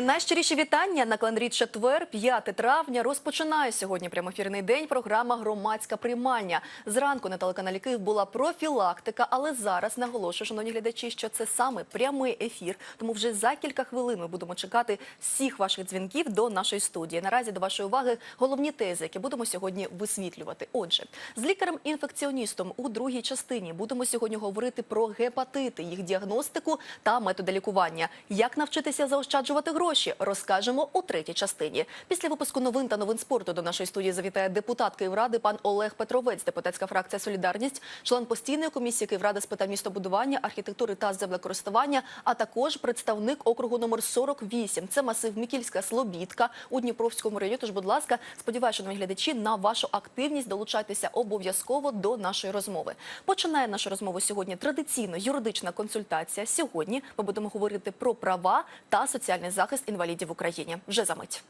Мої найщиріші вітання на календарі четвер, 5 травня. Розпочинає сьогодні прямоефірний день. Програма Громадська приймальня. Зранку на телеканалі Київ була профілактика, але зараз наголошую, шановні глядачі, що це саме прямий ефір. Тому вже за кілька хвилин ми будемо чекати всіх ваших дзвінків до нашої студії. Наразі до вашої уваги головні тези, які будемо сьогодні висвітлювати. Отже, з лікарем-інфекціоністом у другій частині будемо сьогодні говорити про гепатити, їх діагностику та методи лікування. Як навчитися заощаджувати гроші, розкажемо у третій частині. Після випуску новин та новин спорту до нашої студії завітає депутат Київради пан Олег Петровець, депутатська фракція Солідарність, член постійної комісії Київради з питань містобудування, архітектури та землекористування, а також представник округу номер 48. Це масив Мікільська Слобідка у Дніпровському районі. Тож, будь ласка, сподіваюся, шановні глядачі, на вашу активність долучайтеся обов'язково до нашої розмови. Починає нашу розмову сьогодні традиційно юридична консультація. Сьогодні ми будемо говорити про права та соціальний захист інвалідів в Україні. Вже за мить.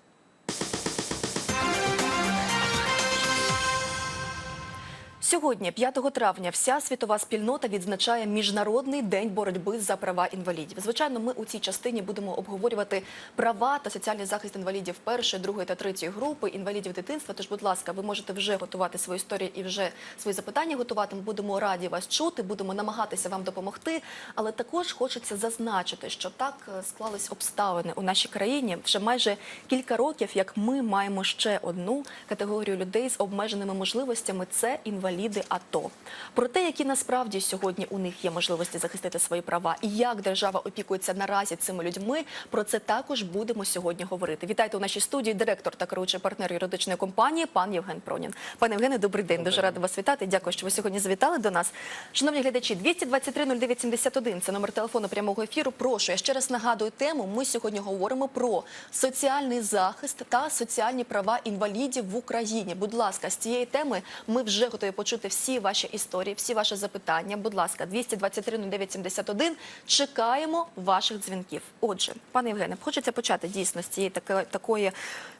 Сьогодні, 5 травня, вся світова спільнота відзначає Міжнародний день боротьби за права інвалідів. Звичайно, ми у цій частині будемо обговорювати права та соціальний захист інвалідів першої, другої та третьої групи, інвалідів дитинства. Тож, будь ласка, ви можете вже готувати свою історію і вже свої запитання готувати. Ми будемо раді вас чути, будемо намагатися вам допомогти. Але також хочеться зазначити, що так е, склались обставини у нашій країні вже майже кілька років, як ми маємо ще одну категорію людей з обмеженими можливостями це інваліди АТО. Про те, які насправді сьогодні у них є можливості захистити свої права, і як держава опікується наразі цими людьми. Про це також будемо сьогодні говорити. Вітайте у нашій студії директор та керуючий партнер юридичної компанії, пан Євген Пронін. Пане Євгене, добрий день. Дуже рада вас вітати. Дякую, що ви сьогодні завітали до нас. Шановні глядачі, 223 09 71 – це номер телефону прямого ефіру. Прошу, я ще раз нагадую тему. Ми сьогодні говоримо про соціальний захист та соціальні права інвалідів в Україні. Будь ласка, з цієї теми ми вже готові почути всі ваші історії, всі ваші запитання. Будь ласка, 223 09 71. Чекаємо ваших дзвінків. Отже, пане Євгене, хочеться почати дійсно з цієї таки- такої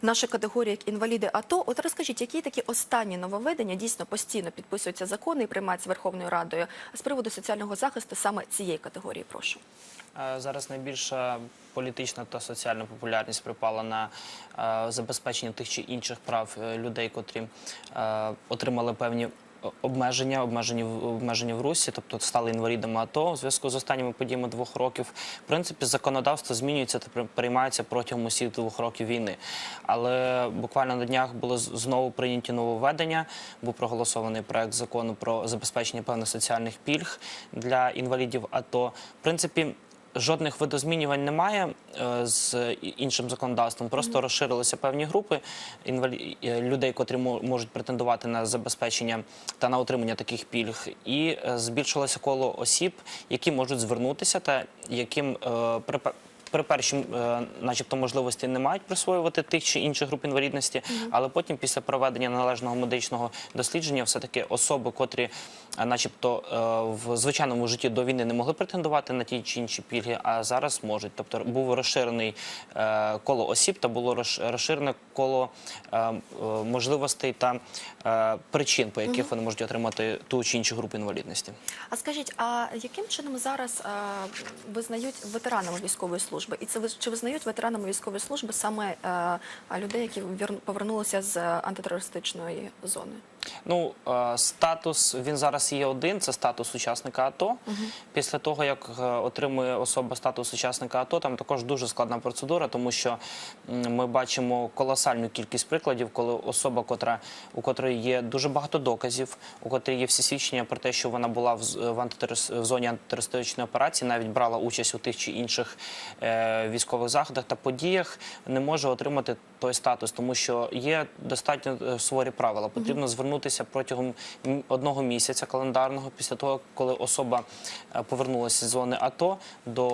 нашої категорії, як інваліди АТО. От розкажіть, які такі останні нововведення дійсно постійно підписуються закони і приймаються Верховною Радою з приводу соціального захисту саме цієї категорії? Прошу. Е, Зараз найбільша політична та соціальна популярність припала на е, забезпечення тих чи інших прав е, людей, котрі отримали певні обмеження, обмежені обмежені в Русі, тобто стали інвалідами АТО у зв'язку з останніми подіями двох років. В принципі, законодавство змінюється та при- приймається протягом усіх двох років війни. Але буквально на днях були знову прийняті нововведення. Був проголосований проект закону про забезпечення певних соціальних пільг для інвалідів АТО. В принципі. Жодних видозмінювань немає е, з іншим законодавством. Просто розширилися певні групи е, людей, котрі мо- можуть претендувати на забезпечення та на отримання таких пільг, і е, збільшилося коло осіб, які можуть звернутися та яким при пе- першій, е, начебто, можливості не мають присвоювати тих чи інших груп інвалідності, але потім, після проведення належного медичного дослідження, все-таки особи, котрі, е, начебто, е, в звичайному житті до війни не могли претендувати на ті чи інші пільги, а зараз можуть. Тобто був розширений коло осіб та було розш- розширене коло можливостей та причин, по яких вони можуть отримати ту чи іншу групу інвалідності. А скажіть, а яким чином зараз визнають ветеранами військової служби? І це чи визнають ветеранами військової служби саме е, людей, які повернулися з антитерористичної зони? Ну, е, статус він зараз є один. Це статус учасника АТО. Після того, як е, отримує особа статус учасника АТО, там також дуже складна процедура, тому що ми бачимо колосальну кількість прикладів, коли особа, котра у котрої є дуже багато доказів, у котрій є всі свідчення про те, що вона була в, в, антитерес- в зоні антитерористичної операції, навіть брала участь у тих чи інших е, військових заходах та подіях, не може отримати той статус, тому що є достатньо е, суворі правила. Потрібно звернутися протягом одного місяця календарного після того, коли особа е, повернулася з зони АТО до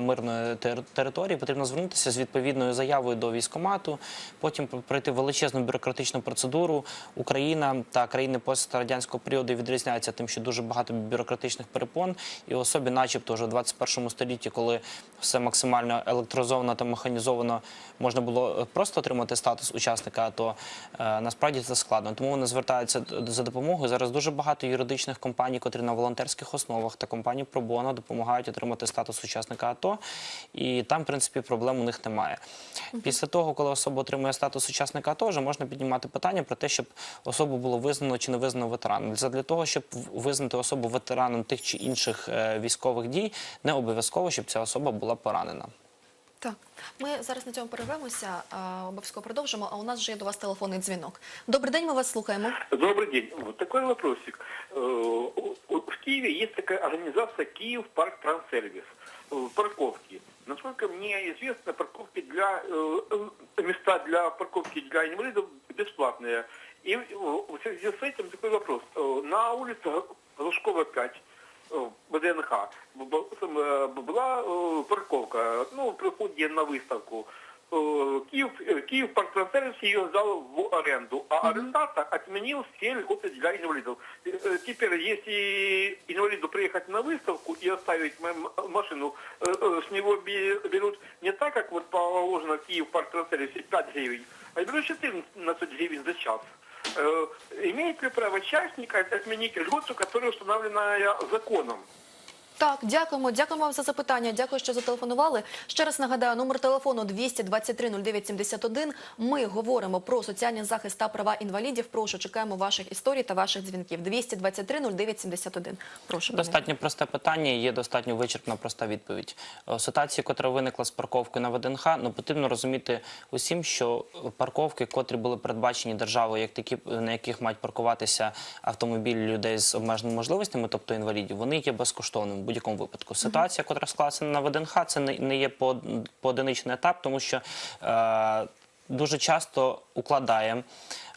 мирної тер- території. Потрібно звернутися з відповідною заявою до військомату, потім пройти величезну бюрократичну процедуру. Україна та країни пострадянського періоду відрізняються тим, що дуже багато бюрократичних перепон, і особі, начебто, вже в 21 столітті, коли все максимально електрозовано та механізовано, можна було е, просто отримати статус учасника, АТО, е, насправді це складно. Тому вони звертаються за допомогою. Зараз дуже багато юридичних компаній, котрі на волонтерських основах та компанії Пробоно допомагають отримати статус учасника АТО, і там, в принципі, проблем у них немає. Після того, коли особа отримує статус учасника АТО, вже можна піднімати питання про те, щоб особу було визнано чи не визнано ветераном. Для того, щоб визнати особу ветераном тих чи інших е, військових дій, не обов'язково, щоб ця особа була поранена. Так, ми зараз на цьому перервемося, а, обов'язково продовжимо. А у нас вже є до вас телефонний дзвінок. Добрий день, ми вас слухаємо. Добрый день. Вот такой вопросик. Э, у- у- В Киеве есть такая организация Киев Парк Транссервис. Э, Парковки. Насколько мне известно, парковки для э, э, места для парковки для инвалидов бесплатные. И э, в связи с этим такой вопрос. Э, На улице Глушкова 5 э, ВДНХ б- б- э, была э, парковка, ну, при входе на выставку. Э, Киев, э, Киев Парктрансервис ее сдал в аренду, а арендатор отменил все льготы для инвалидов. Э, э, Теперь, если инвалиду приехать на выставку и оставить м- м- машину, э, э, с него бе- берут не так, как вот положено в Киев Парктрансервисе 5 гривен, а берут 14 гривен за час. Э, Имеет ли право частника отменить льготу, которая установлена законом? Так, дякуємо. Дякуємо вам за запитання. Дякую, що зателефонували. Ще раз нагадаю, номер телефону 223 0971. Ми говоримо про соціальний захист та права інвалідів. Прошу, чекаємо ваших історій та ваших дзвінків. 223 0971. Прошу. Достатньо просте питання, є достатньо вичерпна проста відповідь. Е, Ситуація, котра виникла з парковкою на ВДНХ, ну потрібно розуміти усім, що парковки, котрі були передбачені державою, як такі, на яких мають паркуватися автомобілі людей з обмеженими можливостями, тобто інвалідів, вони є безкоштовними будь-якому випадку. Ситуація, котра склалася на ВДНХ, це не, не є по- поодиничний етап, тому що е, дуже часто укладає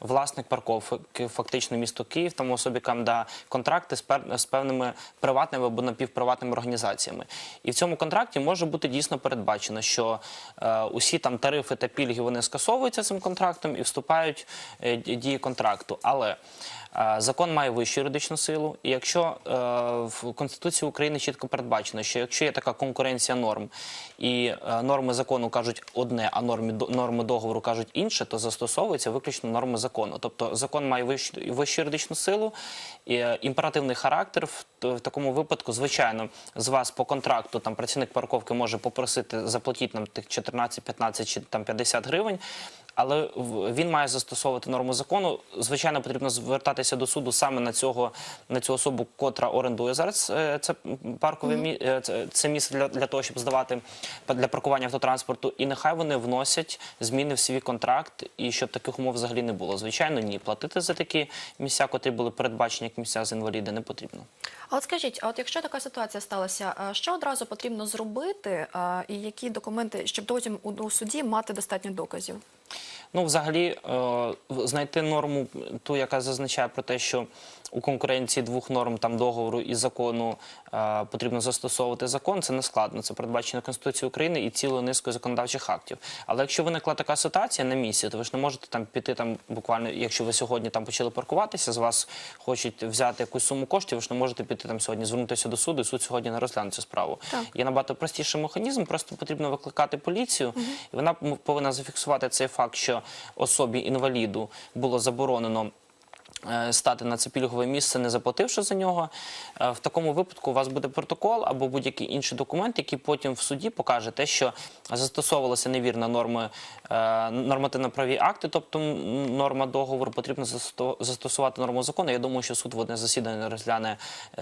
власник парковки, фактично місто Київ, там особі КМДА, контракти з, певними приватними або напівприватними організаціями. І в цьому контракті може бути дійсно передбачено, що е, усі там тарифи та пільги вони скасовуються цим контрактом і вступають е, дії контракту. Але е, закон має вищу юридичну силу, і якщо в Конституції України чітко передбачено, що якщо є така конкуренція норм, і норми закону кажуть одне, а норми, норми договору кажуть інше, то застосовуються виключно норми закону. Тобто закон має вищу, вищу юридичну силу, і, е, імперативний характер. В, такому випадку, звичайно, з вас по контракту там працівник парковки може попросити заплатіть нам тих 14, 15 чи там 50 гривень. Але він має застосовувати норму закону. Звичайно, потрібно звертатися до суду саме на цього на цю особу, котра орендує зараз е, це паркове мі... е, це, це місце для, для того, щоб здавати для паркування автотранспорту. І нехай вони вносять зміни в свій контракт, і щоб таких умов взагалі не було. Звичайно, ні. Платити за такі місця, котрі були передбачені як місця з інваліди, не потрібно. А от скажіть, а от якщо така ситуація сталася, що одразу потрібно зробити, і які документи, щоб потім у суді мати достатньо доказів? Ну, взагалі, е, знайти норму, ту, яка зазначає про те, що у конкуренції двох норм там договору і закону е, потрібно застосовувати закон, це не складно. Це передбачено Конституцією України і цілою низкою законодавчих актів. Але якщо виникла така ситуація на місці, то ви ж не можете там піти там буквально, якщо ви сьогодні там почали паркуватися, з вас хочуть взяти якусь суму коштів, ви ж не можете піти там сьогодні, звернутися до суду, і суд сьогодні не розгляне цю справу. Так. Є набагато простіший механізм, просто потрібно викликати поліцію, і вона повинна зафіксувати цей факт, що особі інваліду було заборонено. е, Стати на це пільгове місце, не заплативши за нього. Е, В такому випадку у вас буде протокол або будь-який інший документ, який потім в суді покаже те, що застосовувалися невірно норми е, нормативно-праві акти, тобто норма договору, потрібно засто- застосувати норму закону. Я думаю, що суд в одне засідання розгляне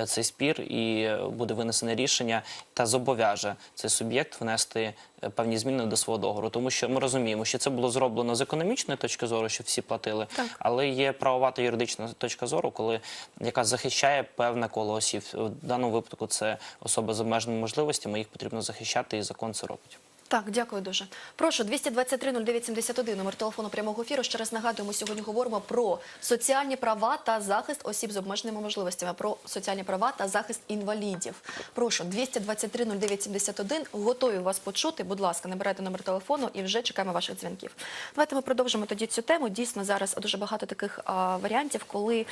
цей спір і буде винесене рішення та зобов'яже цей суб'єкт внести певні зміни до свого договору. Тому що ми розуміємо, що це було зроблено з економічної точки зору, що всі платили, Так. але є правова та юридична точка зору, коли яка захищає певне коло осіб. В даному випадку це особи з обмеженими можливостями. Їх потрібно захищати, і закон це робить. Так, дякую дуже. Прошу, 223 0971, номер телефону прямого ефіру. Ще раз нагадую, ми сьогодні говоримо про соціальні права та захист осіб з обмеженими можливостями, про соціальні права та захист інвалідів. Прошу, 223 0971, готові вас почути. Будь ласка, набирайте номер телефону і вже чекаємо ваших дзвінків. Давайте ми продовжимо тоді цю тему. Дійсно, зараз дуже багато таких варіантів, коли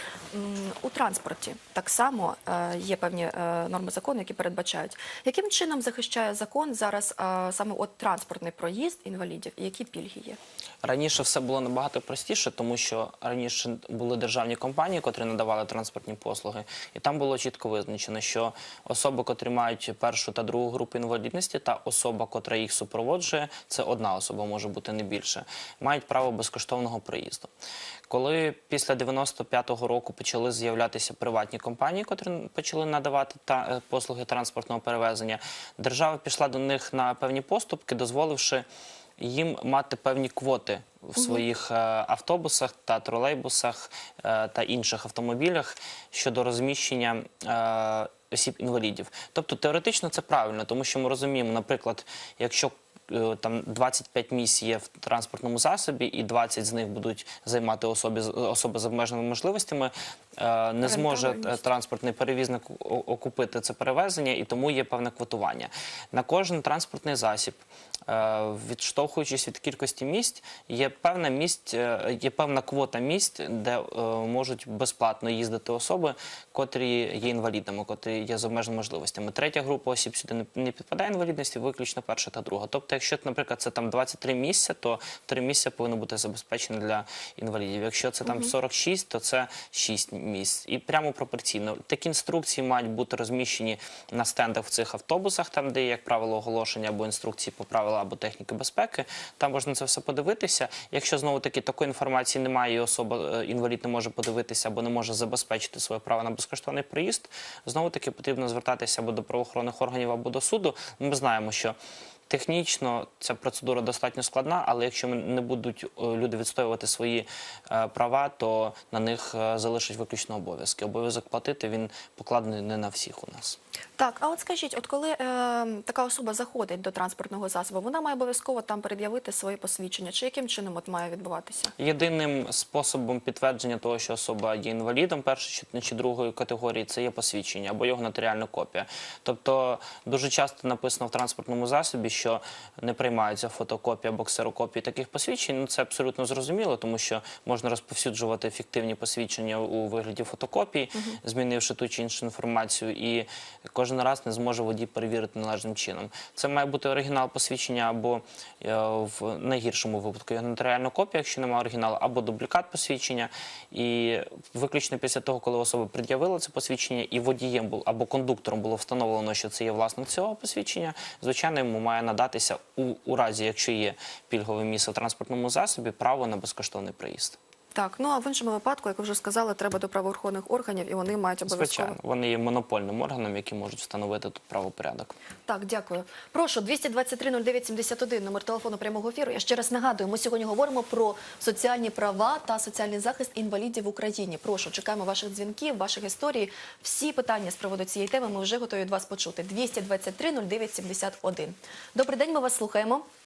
у транспорті так само е, є певні е, норми закону, які передбачають. Яким чином захищає закон зараз саме от от транспортний проїзд інвалідів і які пільги є? Раніше все було набагато простіше, тому що раніше були державні компанії, котрі надавали транспортні послуги, і там було чітко визначено, що особи, котрі мають першу та другу групу інвалідності, та особа, котра їх супроводжує, це одна особа, може бути не більше, мають право безкоштовного проїзду. Коли після 95-го року почали з'являтися приватні компанії, котрі почали надавати е, послуги транспортного перевезення, держава пішла до них на певні поступки, дозволивши їм мати певні квоти в своїх е, автобусах та тролейбусах е, та інших автомобілях щодо розміщення. е, Осіб інвалідів, тобто теоретично це правильно, тому що ми розуміємо, наприклад, якщо там 25 місць є в транспортному засобі, і 20 з них будуть займати особи особи з обмеженими можливостями, е, не зможе е, транспортний перевізник окупити це перевезення, і тому є певне квотування. На кожен транспортний засіб, е, відштовхуючись від кількості місць, є певна місць, е, є певна квота місць, де е, можуть безплатно їздити особи, котрі є інвалідами, котрі є з обмеженими можливостями. Третя група осіб сюди не підпадає інвалідності, виключно перша та друга. Тобто, якщо, наприклад, це там 23 місця, то 3 місця повинно бути забезпечені для інвалідів. Якщо це там 46, то це 6 місць. І прямо пропорційно. Такі інструкції мають бути розміщені на стендах в цих автобусах, там, де є, як правило, оголошення або інструкції по правилам або техніки безпеки. Там можна це все подивитися. Якщо знову таки такої інформації немає, і особа е, інвалід не може подивитися або не може забезпечити своє право на безкоштовний проїзд, знову таки потрібно звертатися або до правоохоронних органів, або до суду. Ми знаємо, що. Технічно ця процедура достатньо складна, але якщо не будуть е, люди відстоювати свої е, права, то на них е, залишать виключно обов'язки. Обов'язок платити він покладений не на всіх у нас. Так, а от скажіть, от коли е, така особа заходить до транспортного засобу, вона має обов'язково там пред'явити своє посвідчення, чи яким чином от має відбуватися? Єдиним способом підтвердження того, що особа є інвалідом першої чи, чи другої категорії, це є посвідчення або його нотаріальна копія. Тобто дуже часто написано в транспортному засобі, що не приймаються фотокопії або ксерокопії таких посвідчень. Ну це абсолютно зрозуміло, тому що можна розповсюджувати фіктивні посвідчення у вигляді фотокопій, змінивши ту чи іншу інформацію, і кожен раз не зможе водій перевірити належним чином. Це має бути оригінал посвідчення або е, в найгіршому випадку його нотаріальна копія, якщо немає оригіналу, або дублікат посвідчення. І виключно після того, коли особа пред'явила це посвідчення, і водієм був або кондуктором було встановлено, що це є власник цього посвідчення, звичайно, йому має надатися у, у разі, якщо є пільгове місце в транспортному засобі, право на безкоштовний проїзд. Так, ну а в іншому випадку, як ви вже сказали, треба до правоохоронних органів, і вони мають обов'язково. Звичайно, вони є монопольним органом, які можуть встановити тут правопорядок. Так, дякую. Прошу 223-09-71, номер телефону прямого ефіру. Я ще раз нагадую, ми сьогодні говоримо про соціальні права та соціальний захист інвалідів в Україні. Прошу, чекаємо ваших дзвінків, ваших історій. Всі питання з приводу цієї теми ми вже готові від вас почути. 223-09-71. Добрий день, ми вас слухаємо.